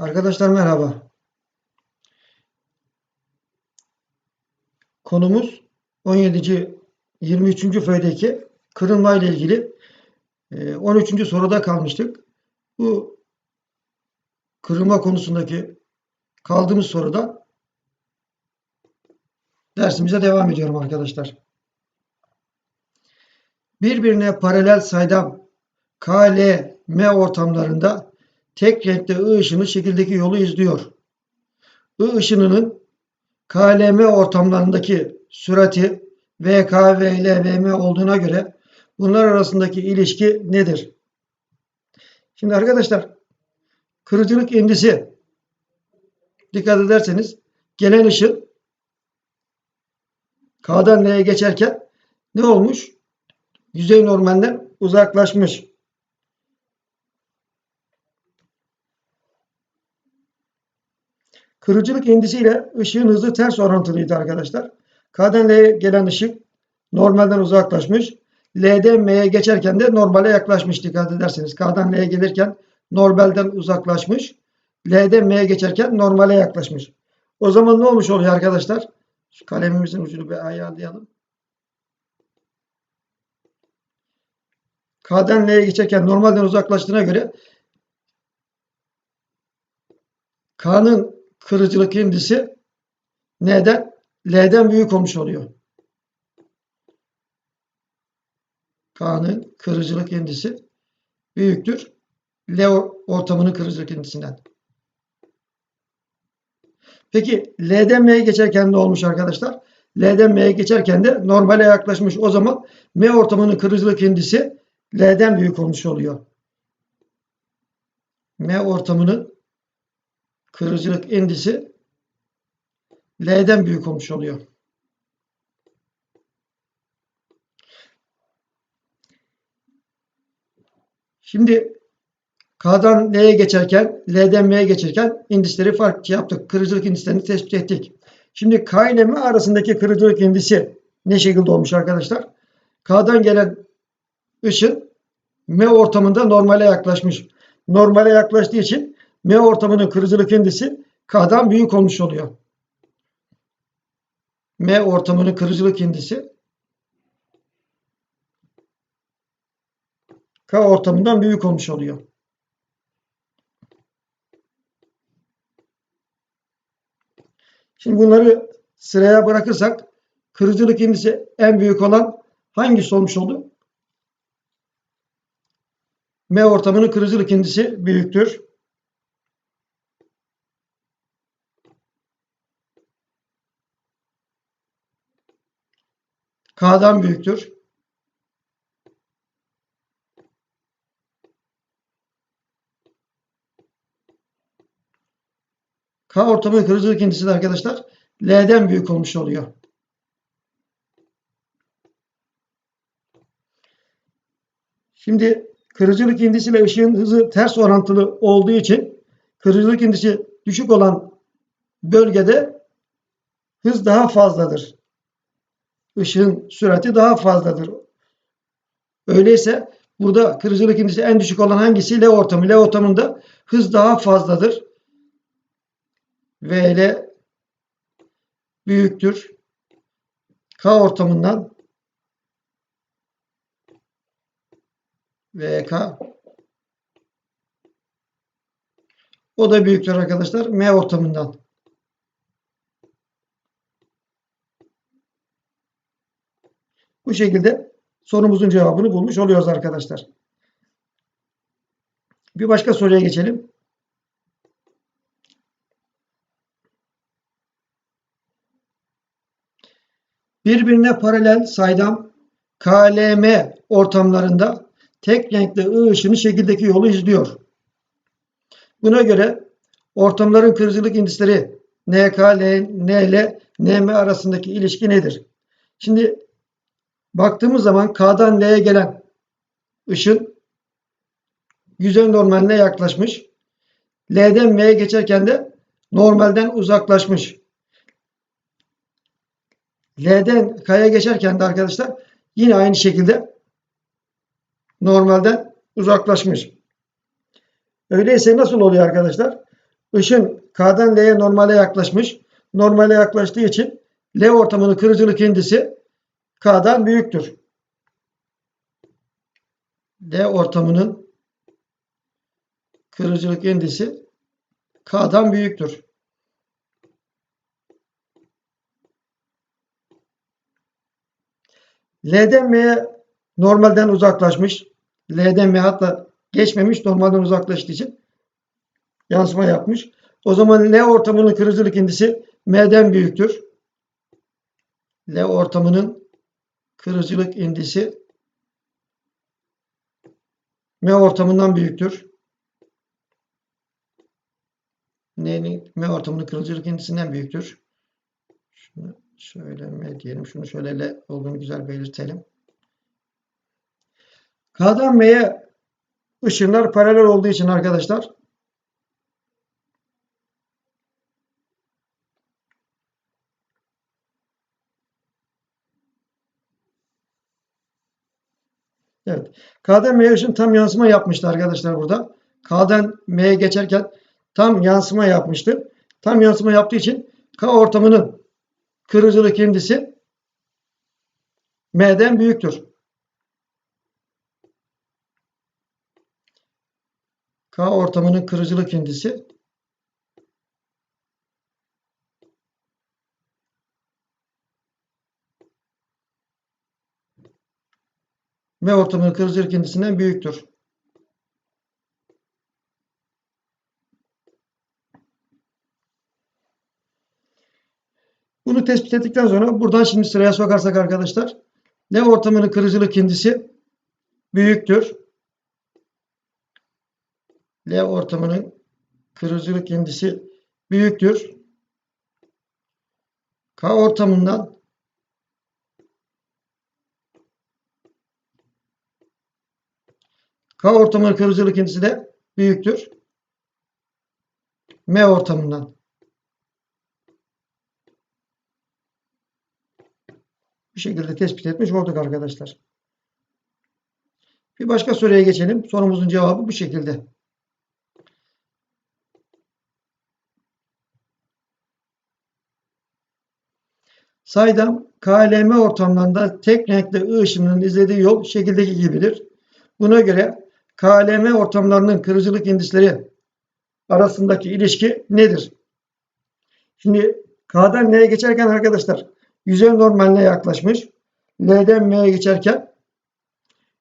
Arkadaşlar merhaba. Konumuz 17. 23. föydeki kırılma ile ilgili e, 13. soruda kalmıştık. Bu kırılma konusundaki kaldığımız soruda dersimize devam ediyorum arkadaşlar. Birbirine paralel saydam K, L, M ortamlarında tek renkte I ışını şekildeki yolu izliyor. I ışınının KLM ortamlarındaki sürati VK, VL, VM olduğuna göre bunlar arasındaki ilişki nedir? Şimdi arkadaşlar kırıcılık indisi dikkat ederseniz gelen ışın K'dan L'ye geçerken ne olmuş? Yüzey normalden uzaklaşmış. Kırıcılık indisiyle ışığın hızı ters orantılıydı arkadaşlar. K'den L'ye gelen ışık normalden uzaklaşmış. L'den M'ye geçerken de normale yaklaşmış dikkat ederseniz. K'dan L'ye gelirken normalden uzaklaşmış. L'den M'ye geçerken normale yaklaşmış. O zaman ne olmuş oluyor arkadaşlar? Şu kalemimizin ucunu bir ayarlayalım. K'den L'ye geçerken normalden uzaklaştığına göre K'nın kırıcılık indisi N'den L'den büyük olmuş oluyor. K'nın kırıcılık indisi büyüktür. L ortamının kırıcılık indisinden. Peki L'den M'ye geçerken ne olmuş arkadaşlar? L'den M'ye geçerken de normale yaklaşmış. O zaman M ortamının kırıcılık indisi L'den büyük olmuş oluyor. M ortamının kırıcılık indisi L'den büyük olmuş oluyor. Şimdi K'dan L'ye geçerken, L'den M'ye geçerken indisleri fark yaptık. Kırıcılık indislerini tespit ettik. Şimdi K ile M arasındaki kırıcılık indisi ne şekilde olmuş arkadaşlar? K'dan gelen ışın M ortamında normale yaklaşmış. Normale yaklaştığı için M ortamının kırıcılık indisi K'dan büyük olmuş oluyor. M ortamının kırıcılık indisi K ortamından büyük olmuş oluyor. Şimdi bunları sıraya bırakırsak kırıcılık indisi en büyük olan hangisi olmuş oldu? M ortamının kırıcılık indisi büyüktür. K'dan büyüktür. K ortamı kırıcılık indisi de arkadaşlar L'den büyük olmuş oluyor. Şimdi kırıcılık indisi ile ışığın hızı ters orantılı olduğu için kırıcılık indisi düşük olan bölgede hız daha fazladır. Işığın sürati daha fazladır. Öyleyse burada kırıcılık indisi en düşük olan hangisi? L ortamı. L ortamında hız daha fazladır. VL büyüktür. K ortamından VK o da büyüktür arkadaşlar. M ortamından. Bu şekilde sorumuzun cevabını bulmuş oluyoruz arkadaşlar. Bir başka soruya geçelim. Birbirine paralel saydam KLM ortamlarında tek renkli I ışını şekildeki yolu izliyor. Buna göre ortamların kırıcılık indisleri NK, NL, NM arasındaki ilişki nedir? Şimdi baktığımız zaman K'dan L'ye gelen ışın yüzey normaline yaklaşmış. L'den M'ye geçerken de normalden uzaklaşmış. L'den K'ya geçerken de arkadaşlar yine aynı şekilde normalden uzaklaşmış. Öyleyse nasıl oluyor arkadaşlar? ışın K'dan L'ye normale yaklaşmış. Normale yaklaştığı için L ortamının kırıcılık indisi K'dan büyüktür. L ortamının kırıcılık indisi K'dan büyüktür. L'den M'ye normalden uzaklaşmış. L'den M hatta geçmemiş normalden uzaklaştığı için yansıma yapmış. O zaman L ortamının kırıcılık indisi M'den büyüktür. L ortamının kırıcılık indisi M ortamından büyüktür. N'nin M ortamının kırıcılık indisinden büyüktür. Şunu şöyle M diyelim. Şunu şöyle L olduğunu güzel belirtelim. K'dan M'ye ışınlar paralel olduğu için arkadaşlar Evet. K'dan M'ye ışın tam yansıma yapmıştı arkadaşlar burada. K'dan M'ye geçerken tam yansıma yapmıştı. Tam yansıma yaptığı için K ortamının kırıcılık indisi M'den büyüktür. K ortamının kırıcılık indisi M ortamının kırıcılık indisinden büyüktür. Bunu tespit ettikten sonra buradan şimdi sıraya sokarsak arkadaşlar L ortamının kırıcılık indisi büyüktür. L ortamının kırıcılık indisi büyüktür. K ortamından K ortamının kırıcılık indisi de büyüktür. M ortamından. Bu şekilde tespit etmiş olduk arkadaşlar. Bir başka soruya geçelim. Sorumuzun cevabı bu şekilde. Saydam KLM ortamlarında tek renkli ışınının izlediği yol şekildeki gibidir. Buna göre KLM ortamlarının kırıcılık indisleri arasındaki ilişki nedir? Şimdi K'dan L'ye geçerken arkadaşlar yüzey normaline yaklaşmış. L'den M'ye geçerken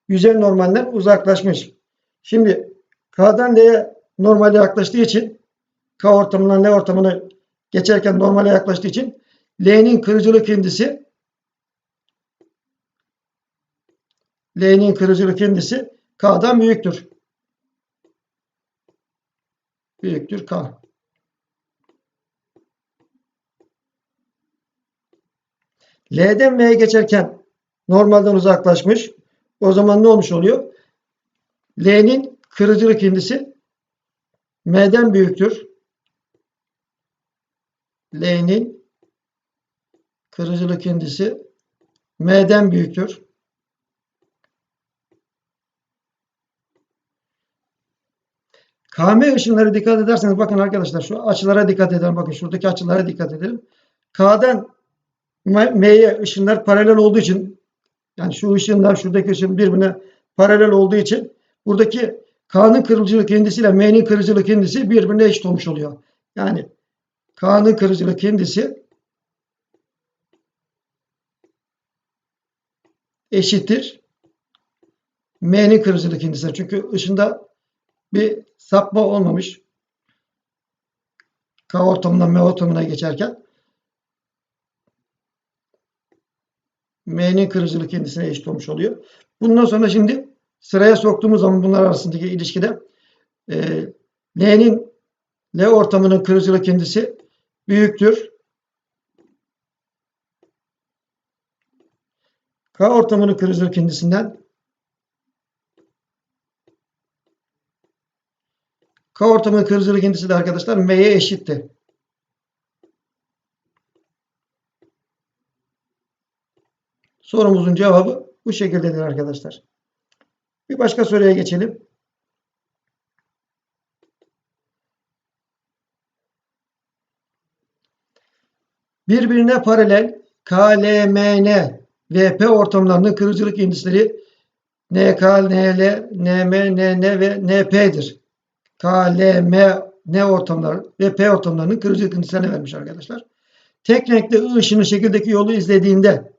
yüzey normalden uzaklaşmış. Şimdi K'dan L'ye normale yaklaştığı için K ortamından L ortamına geçerken normale yaklaştığı için L'nin kırıcılık indisi L'nin kırıcılık indisi K'dan büyüktür. Büyüktür K. L'den M'ye geçerken normalden uzaklaşmış. O zaman ne olmuş oluyor? L'nin kırıcılık indisi M'den büyüktür. L'nin kırıcılık indisi M'den büyüktür. KM ışınları dikkat ederseniz bakın arkadaşlar şu açılara dikkat edelim. Bakın şuradaki açılara dikkat edelim. K'dan M'ye ışınlar paralel olduğu için yani şu ışınlar şuradaki ışın birbirine paralel olduğu için buradaki K'nın kırıcılık indisiyle M'nin kırıcılık indisi birbirine eşit olmuş oluyor. Yani K'nın kırıcılık indisi eşittir M'nin kırıcılık indisi. Çünkü ışında bir sapma olmamış. K ortamından M ortamına geçerken M'nin kırıcılık kendisine eşit olmuş oluyor. Bundan sonra şimdi sıraya soktuğumuz zaman bunlar arasındaki ilişkide e, L'nin L ortamının kırıcılık kendisi büyüktür. K ortamının kırıcılık kendisinden K ortamının kırmızılık indisi de arkadaşlar M'ye eşitti. Sorumuzun cevabı bu şekildedir arkadaşlar. Bir başka soruya geçelim. Birbirine paralel KLMN ve P ortamlarının kırıcılık indisleri NK, NL, NM, NN ve NP'dir. KLM, N ortamları ve P ortamlarının kırıcılık indislerini vermiş arkadaşlar. Tek renkli I ışını şekildeki yolu izlediğinde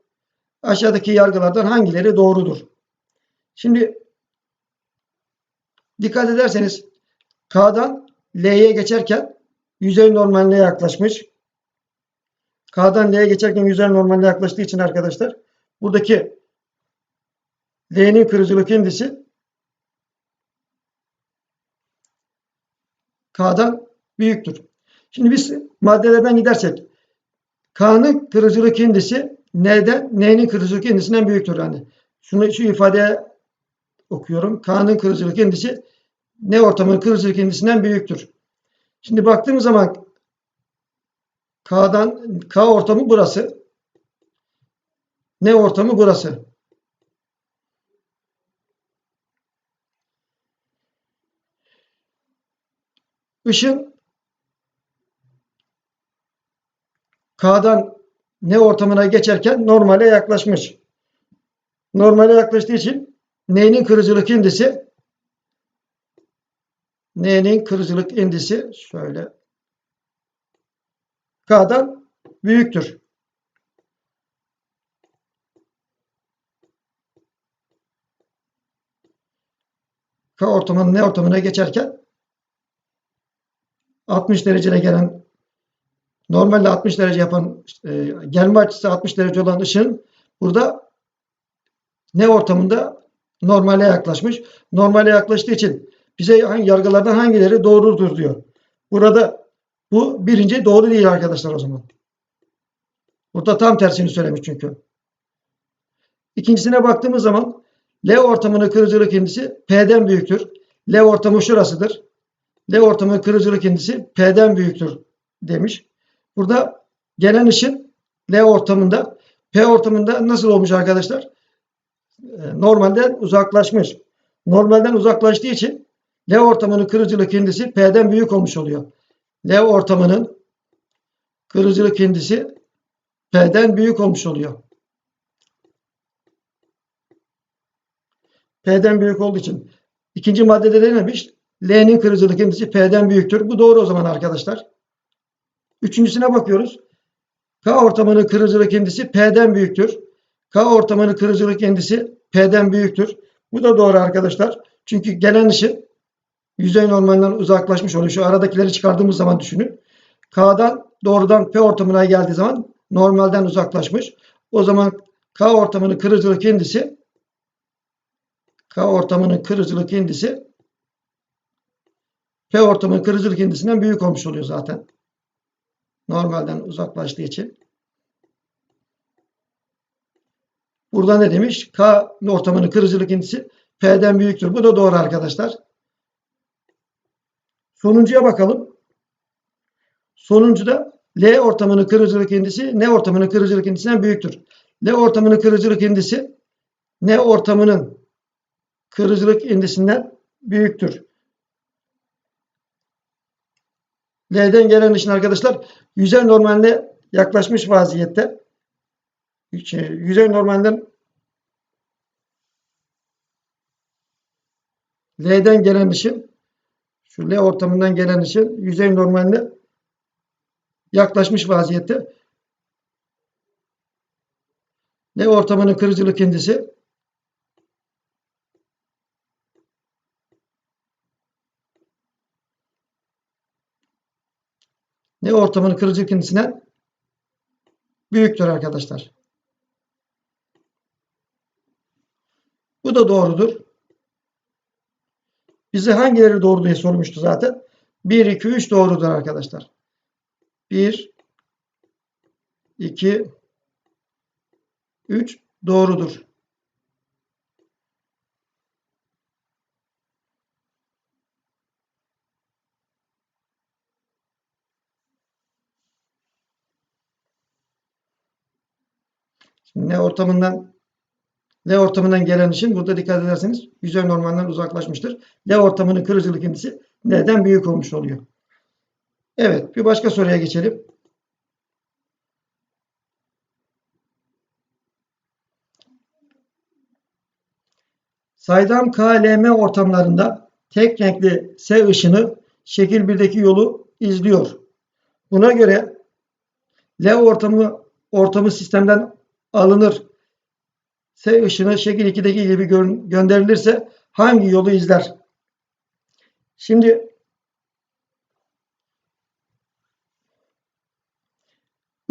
aşağıdaki yargılardan hangileri doğrudur? Şimdi dikkat ederseniz K'dan L'ye geçerken yüzey normaline yaklaşmış. K'dan L'ye geçerken yüzey normaline yaklaştığı için arkadaşlar buradaki L'nin kırıcılık indisi K'dan büyüktür. Şimdi biz maddelerden gidersek K'nın kırıcılık indisi N'den N'nin kırıcılık indisinden büyüktür. Yani şunu şu ifadeye okuyorum. K'nın kırıcılık indisi N ortamının kırıcılık indisinden büyüktür. Şimdi baktığımız zaman K'dan K ortamı burası. N ortamı burası. Işın K'dan N ortamına geçerken normale yaklaşmış. Normale yaklaştığı için N'nin kırıcılık indisi N'nin kırıcılık indisi şöyle K'dan büyüktür. K ortamının N ortamına geçerken 60 dereceye gelen normalde 60 derece yapan e, gelme açısı 60 derece olan ışığın burada N ortamında normale yaklaşmış. Normale yaklaştığı için bize hangi yargılardan hangileri doğrudur diyor. Burada bu birinci doğru değil arkadaşlar o zaman. Burada tam tersini söylemiş çünkü. İkincisine baktığımız zaman L ortamının kırıcılık indisi P'den büyüktür. L ortamı şurasıdır. L ortamının kırıcılık indisi P'den büyüktür demiş. Burada gelen ışın L ortamında P ortamında nasıl olmuş arkadaşlar? Ee, normalden uzaklaşmış. Normalden uzaklaştığı için L ortamının kırıcılık indisi P'den büyük olmuş oluyor. L ortamının kırıcılık indisi P'den büyük olmuş oluyor. P'den büyük olduğu için. ikinci maddede de demiş? L'nin kırıcılık indisi P'den büyüktür. Bu doğru o zaman arkadaşlar. Üçüncüsüne bakıyoruz. K ortamının kırıcılık indisi P'den büyüktür. K ortamının kırıcılık indisi P'den büyüktür. Bu da doğru arkadaşlar. Çünkü gelen ışın yüzey normalinden uzaklaşmış oluyor. Şu aradakileri çıkardığımız zaman düşünün. K'dan doğrudan P ortamına geldiği zaman normalden uzaklaşmış. O zaman K ortamının kırıcılık indisi K ortamının kırıcılık indisi P ortamının kırıcılık indisinden büyük olmuş oluyor zaten. Normalden uzaklaştığı için. Burada ne demiş? K ortamının kırıcılık indisi P'den büyüktür. Bu da doğru arkadaşlar. Sonuncuya bakalım. Sonuncuda L ortamının kırıcılık indisi N ortamının kırıcılık indisinden büyüktür. L ortamının kırıcılık indisi N ortamının kırıcılık indisinden büyüktür. L'den gelen ışın arkadaşlar yüzey normaline yaklaşmış vaziyette. Şey, yüzey normalinden L'den gelen ışın şu L ortamından gelen ışın yüzey normaline yaklaşmış vaziyette. L ortamının kırıcılık indisi ne ortamının kırıcılık indisinden büyüktür arkadaşlar. Bu da doğrudur. Bize hangileri doğru diye sormuştu zaten. 1, 2, 3 doğrudur arkadaşlar. 1, 2, 3 doğrudur. Şimdi ne ortamından L ortamından gelen için burada dikkat ederseniz yüzey normalden uzaklaşmıştır. L ortamının kırıcılık indisi N'den büyük olmuş oluyor. Evet bir başka soruya geçelim. Saydam KLM ortamlarında tek renkli S ışını şekil 1'deki yolu izliyor. Buna göre L ortamı ortamı sistemden alınır. S ışını şekil 2'deki gibi gö- gönderilirse hangi yolu izler? Şimdi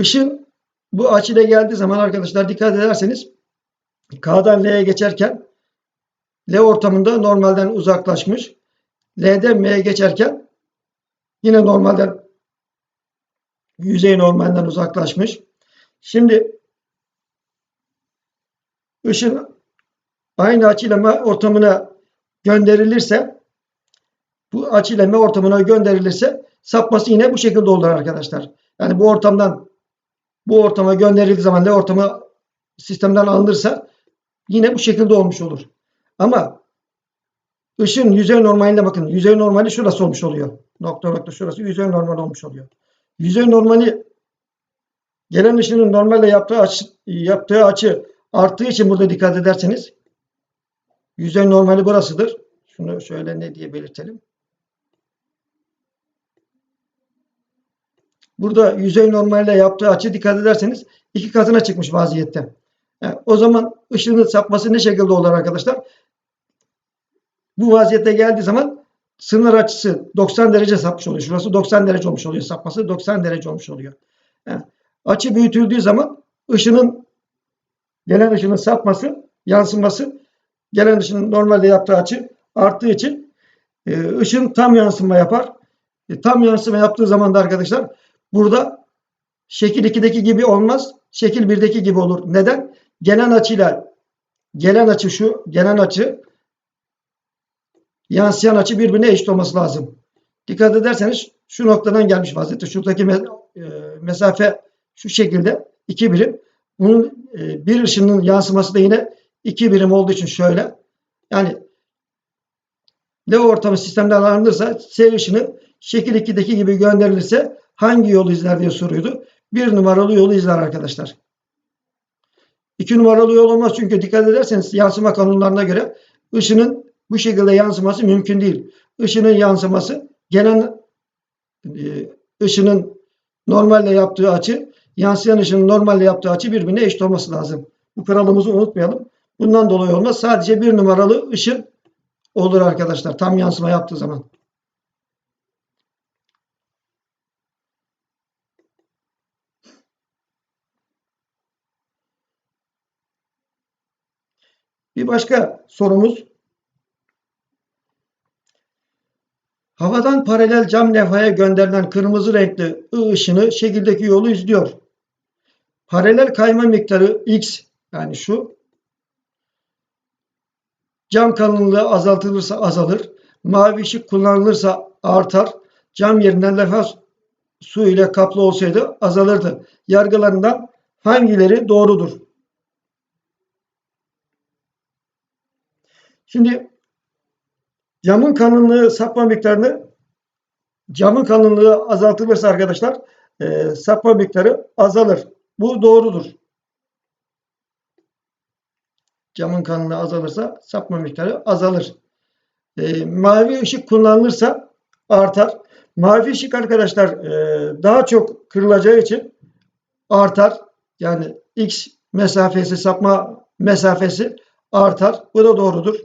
ışın bu açıyla geldiği zaman arkadaşlar dikkat ederseniz K'dan L'ye geçerken L ortamında normalden uzaklaşmış. L'den M'ye geçerken yine normalden yüzey normalden uzaklaşmış. Şimdi ışın aynı açıyla M ortamına gönderilirse bu açıyla M ortamına gönderilirse sapması yine bu şekilde olur arkadaşlar. Yani bu ortamdan bu ortama gönderildiği zaman L ortamı sistemden alınırsa yine bu şekilde olmuş olur. Ama ışın yüzey normaline bakın. Yüzey normali şurası olmuş oluyor. Nokta nokta şurası yüzey normal olmuş oluyor. Yüzey normali gelen ışının normalde yaptığı açı, yaptığı açı arttığı için burada dikkat ederseniz yüzey normali burasıdır. Şunu şöyle ne diye belirtelim. Burada yüzey normalde yaptığı açı dikkat ederseniz iki katına çıkmış vaziyette. Yani o zaman ışının sapması ne şekilde olur arkadaşlar? Bu vaziyette geldiği zaman sınır açısı 90 derece sapmış oluyor. Şurası 90 derece olmuş oluyor. Sapması 90 derece olmuş oluyor. Yani açı büyütüldüğü zaman ışının gelen ışının sapması, yansıması gelen ışının normalde yaptığı açı arttığı için e, ışın tam yansıma yapar. E, tam yansıma yaptığı zaman da arkadaşlar burada şekil 2'deki gibi olmaz. Şekil 1'deki gibi olur. Neden? Gelen açıyla gelen açı şu, gelen açı yansıyan açı birbirine eşit olması lazım. Dikkat ederseniz şu noktadan gelmiş vaziyette. Şuradaki e, mesafe şu şekilde iki birim. Bunun e, bir ışının yansıması da yine iki birim olduğu için şöyle. Yani L ortamı sistemden alınırsa S ışını şekil 2'deki gibi gönderilirse hangi yolu izler diye soruyordu. Bir numaralı yolu izler arkadaşlar. İki numaralı yol olmaz çünkü dikkat ederseniz yansıma kanunlarına göre ışının bu şekilde yansıması mümkün değil. Işının yansıması gelen ışının normalle yaptığı açı, yansıyan ışının normalle yaptığı açı birbirine eşit olması lazım. Bu kuralımızı unutmayalım. Bundan dolayı olmaz. Sadece bir numaralı ışın olur arkadaşlar. Tam yansıma yaptığı zaman. Bir başka sorumuz. Havadan paralel cam levhaya gönderilen kırmızı renkli ışını şekildeki yolu izliyor. Paralel kayma miktarı x yani şu. Cam kalınlığı azaltılırsa azalır. Mavi ışık kullanılırsa artar. Cam yerinden levha su ile kaplı olsaydı azalırdı. Yargılarından hangileri doğrudur? Şimdi camın kalınlığı sapma miktarını camın kalınlığı azaltılırsa arkadaşlar e, sapma miktarı azalır. Bu doğrudur. Camın kalınlığı azalırsa sapma miktarı azalır. E, mavi ışık kullanılırsa artar. Mavi ışık arkadaşlar e, daha çok kırılacağı için artar. Yani x mesafesi sapma mesafesi artar. Bu da doğrudur.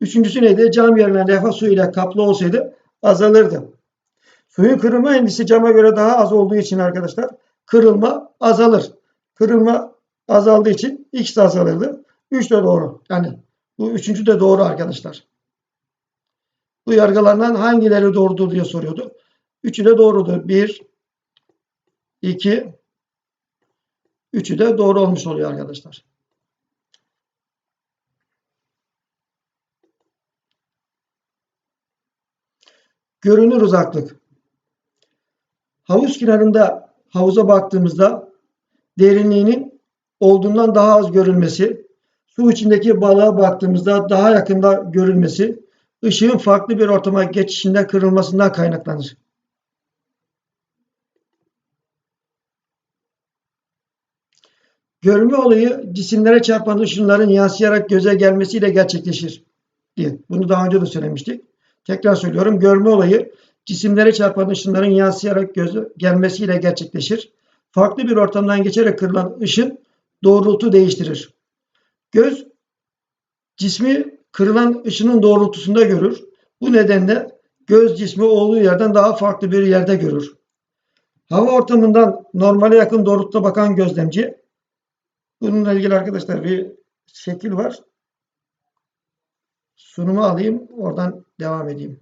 Üçüncüsü neydi? Cam yerine levha su ile kaplı olsaydı azalırdı. Suyun kırılma endisi cama göre daha az olduğu için arkadaşlar kırılma azalır. Kırılma azaldığı için x de azalırdı. 3 de doğru. Yani bu üçüncü de doğru arkadaşlar. Bu yargılardan hangileri doğrudur diye soruyordu. Üçü de doğrudur. 1, 2, üçü de doğru olmuş oluyor arkadaşlar. Görünür uzaklık. Havuz kenarında havuza baktığımızda derinliğinin olduğundan daha az görülmesi, su içindeki balığa baktığımızda daha yakında görülmesi, ışığın farklı bir ortama geçişinde kırılmasından kaynaklanır. Görme olayı cisimlere çarpan ışınların yansıyarak göze gelmesiyle gerçekleşir diye. Bunu daha önce de söylemiştik. Tekrar söylüyorum. Görme olayı cisimlere çarpan ışınların yansıyarak göze gelmesiyle gerçekleşir. Farklı bir ortamdan geçerek kırılan ışın doğrultu değiştirir. Göz cismi kırılan ışının doğrultusunda görür. Bu nedenle göz cismi olduğu yerden daha farklı bir yerde görür. Hava ortamından normale yakın doğrultuda bakan gözlemci bununla ilgili arkadaşlar bir şekil var. Sunumu alayım. Oradan devam edeyim.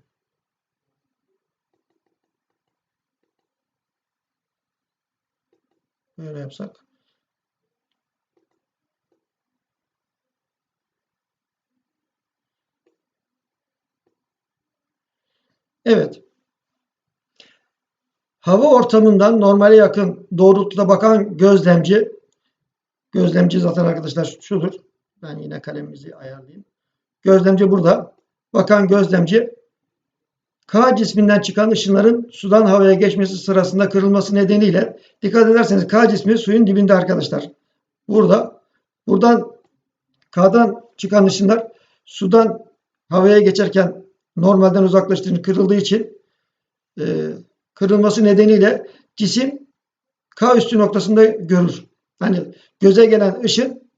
Böyle yapsak. Evet. Hava ortamından normale yakın doğrultuda bakan gözlemci gözlemci zaten arkadaşlar şudur. Ben yine kalemimizi ayarlayayım. Gözlemci burada. Bakan gözlemci K cisminden çıkan ışınların sudan havaya geçmesi sırasında kırılması nedeniyle dikkat ederseniz K cismi suyun dibinde arkadaşlar. Burada buradan K'dan çıkan ışınlar sudan havaya geçerken normalden uzaklaştığını kırıldığı için e, kırılması nedeniyle cisim K üstü noktasında görür. Hani göze gelen ışın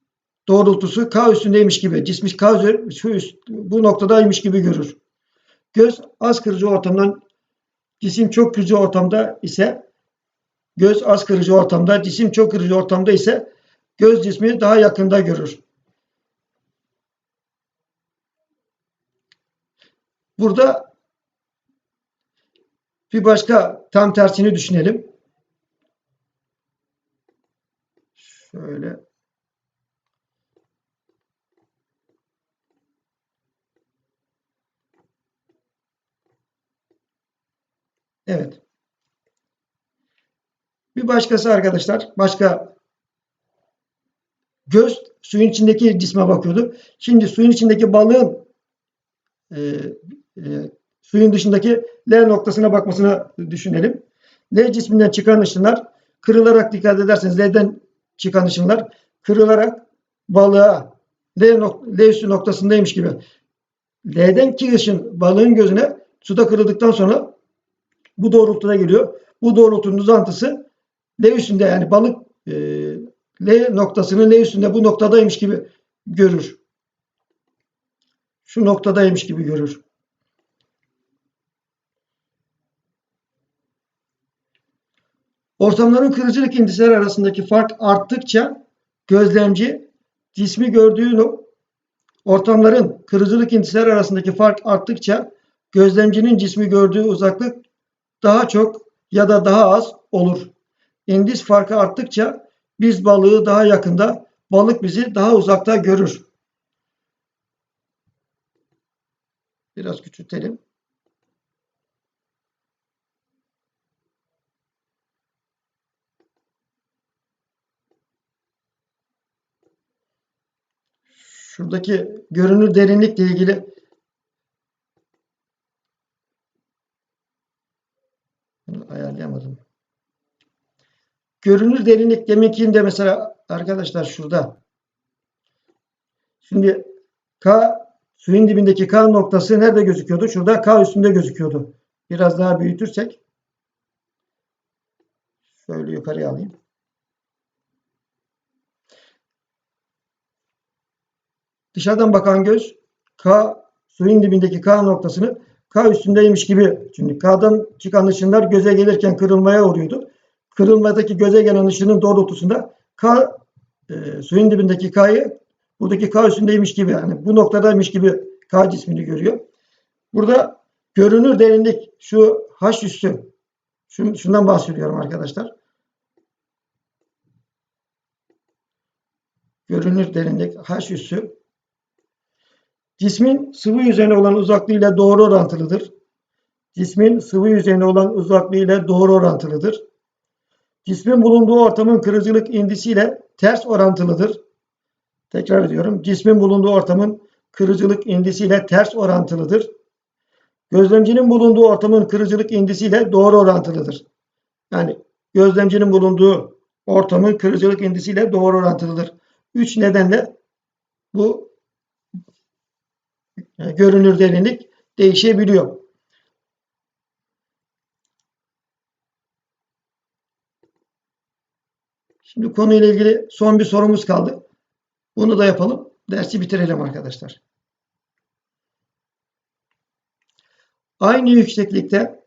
doğrultusu K üstündeymiş gibi, cismi K üzeri, şu üst, bu noktadaymış gibi görür. Göz az kırıcı ortamdan cisim çok kırıcı ortamda ise göz az kırıcı ortamda, cisim çok kırıcı ortamda ise göz cismi daha yakında görür. Burada bir başka tam tersini düşünelim. Şöyle Evet. Bir başkası arkadaşlar, başka göz suyun içindeki cisme bakıyordu. Şimdi suyun içindeki balığın e, e, suyun dışındaki L noktasına bakmasına düşünelim. L cisminden çıkan ışınlar kırılarak dikkat ederseniz L'den çıkan ışınlar kırılarak balığa L, nok L üstü noktasındaymış gibi. L'den ki ışın balığın gözüne suda kırıldıktan sonra bu doğrultuda geliyor. Bu doğrultunun uzantısı L üstünde yani balık e, L noktasını L üstünde bu noktadaymış gibi görür. Şu noktadaymış gibi görür. Ortamların kırıcılık indisleri arasındaki fark arttıkça gözlemci cismi gördüğü ortamların kırıcılık indisleri arasındaki fark arttıkça gözlemcinin cismi gördüğü uzaklık daha çok ya da daha az olur. İndis farkı arttıkça biz balığı daha yakında, balık bizi daha uzakta görür. Biraz küçültelim. Şuradaki görünür derinlikle ilgili Bunu ayarlayamadım. Görünür derinlik deminkinde mesela arkadaşlar şurada. Şimdi K suyun dibindeki K noktası nerede gözüküyordu? Şurada K üstünde gözüküyordu. Biraz daha büyütürsek şöyle yukarıya alayım. Dışarıdan bakan göz K suyun dibindeki K noktasını K üstündeymiş gibi. Çünkü K'dan çıkan ışınlar göze gelirken kırılmaya uğruyordu. Kırılmadaki göze gelen ışının doğrultusunda K e, suyun dibindeki K'yı buradaki K üstündeymiş gibi yani bu noktadaymış gibi K cismini görüyor. Burada görünür derinlik şu H üstü şun, şundan bahsediyorum arkadaşlar. Görünür derinlik H üssü Cismin sıvı yüzeyine olan uzaklığı ile doğru orantılıdır. Cismin sıvı yüzeyine olan uzaklığı ile doğru orantılıdır. Cismin bulunduğu ortamın kırıcılık indisi ile ters orantılıdır. Tekrar ediyorum. Cismin bulunduğu ortamın kırıcılık indisi ile ters orantılıdır. Gözlemcinin bulunduğu ortamın kırıcılık indisi ile doğru orantılıdır. Yani gözlemcinin bulunduğu ortamın kırıcılık indisiyle doğru orantılıdır. Üç nedenle bu e, görünür derinlik değişebiliyor. Şimdi konuyla ilgili son bir sorumuz kaldı. Bunu da yapalım. Dersi bitirelim arkadaşlar. Aynı yükseklikte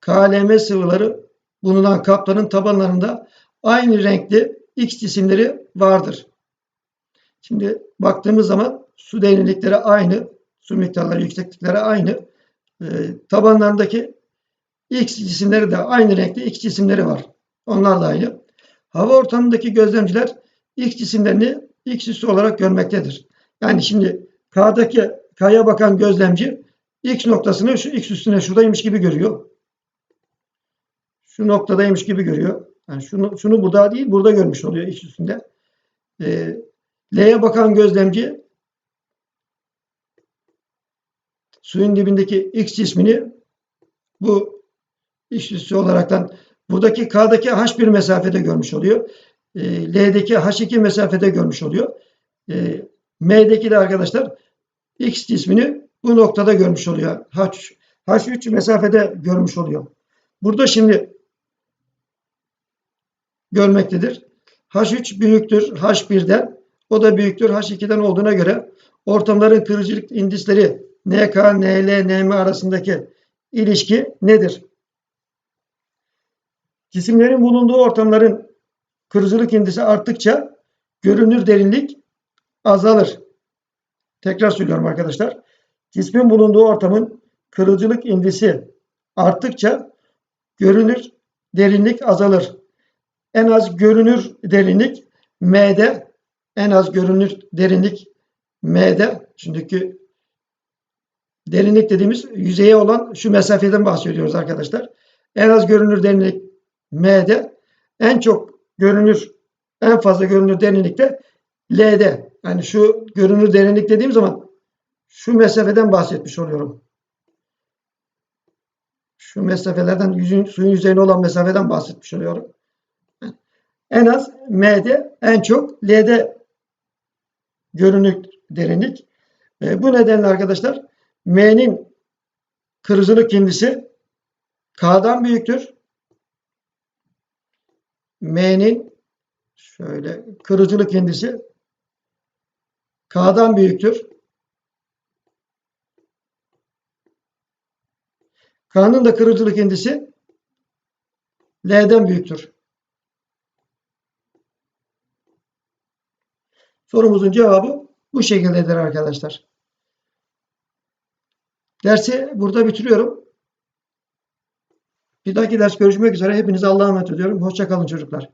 KLM sıvıları bulunan kapların tabanlarında aynı renkli X cisimleri vardır. Şimdi baktığımız zaman su derinlikleri aynı, su miktarları, yükseklikleri aynı. E, tabanlarındaki X cisimleri de aynı renkli X cisimleri var. Onlar da aynı. Hava ortamındaki gözlemciler X cisimlerini X üssü olarak görmektedir. Yani şimdi K'daki K'ya bakan gözlemci X noktasını şu X üstüne şuradaymış gibi görüyor. Şu noktadaymış gibi görüyor. Yani şunu, şunu burada değil burada görmüş oluyor X üstünde. Ee, L'ye bakan gözlemci suyun dibindeki X cismini bu X üssü olaraktan buradaki K'daki H1 mesafede görmüş oluyor. E, L'deki H2 mesafede görmüş oluyor. E, M'deki de arkadaşlar X cismini bu noktada görmüş oluyor. H, H3 mesafede görmüş oluyor. Burada şimdi görmektedir. H3 büyüktür H1'den. O da büyüktür H2'den olduğuna göre ortamların kırıcılık indisleri NK, NL, NM arasındaki ilişki nedir? Cisimlerin bulunduğu ortamların kırıcılık indisi arttıkça görünür derinlik azalır. Tekrar söylüyorum arkadaşlar. Cismin bulunduğu ortamın kırıcılık indisi arttıkça görünür derinlik azalır. En az görünür derinlik M'de en az görünür derinlik M'de şimdiki derinlik dediğimiz yüzeye olan şu mesafeden bahsediyoruz arkadaşlar. En az görünür derinlik M'de en çok görünür en fazla görünür derinlikte L'de. Yani şu görünür derinlik dediğim zaman şu mesafeden bahsetmiş oluyorum. Şu mesafelerden yüzün, suyun yüzeyine olan mesafeden bahsetmiş oluyorum. En az M'de en çok L'de görünür derinlik. E, bu nedenle arkadaşlar M'nin kırıcılık indisi K'dan büyüktür. M'nin şöyle kırıcılık indisi K'dan büyüktür. K'nın da kırıcılık indisi L'den büyüktür. Sorumuzun cevabı bu şekildedir arkadaşlar. Dersi burada bitiriyorum. Bir dahaki ders görüşmek üzere. Hepinize Allah'a emanet ediyorum. Hoşçakalın çocuklar.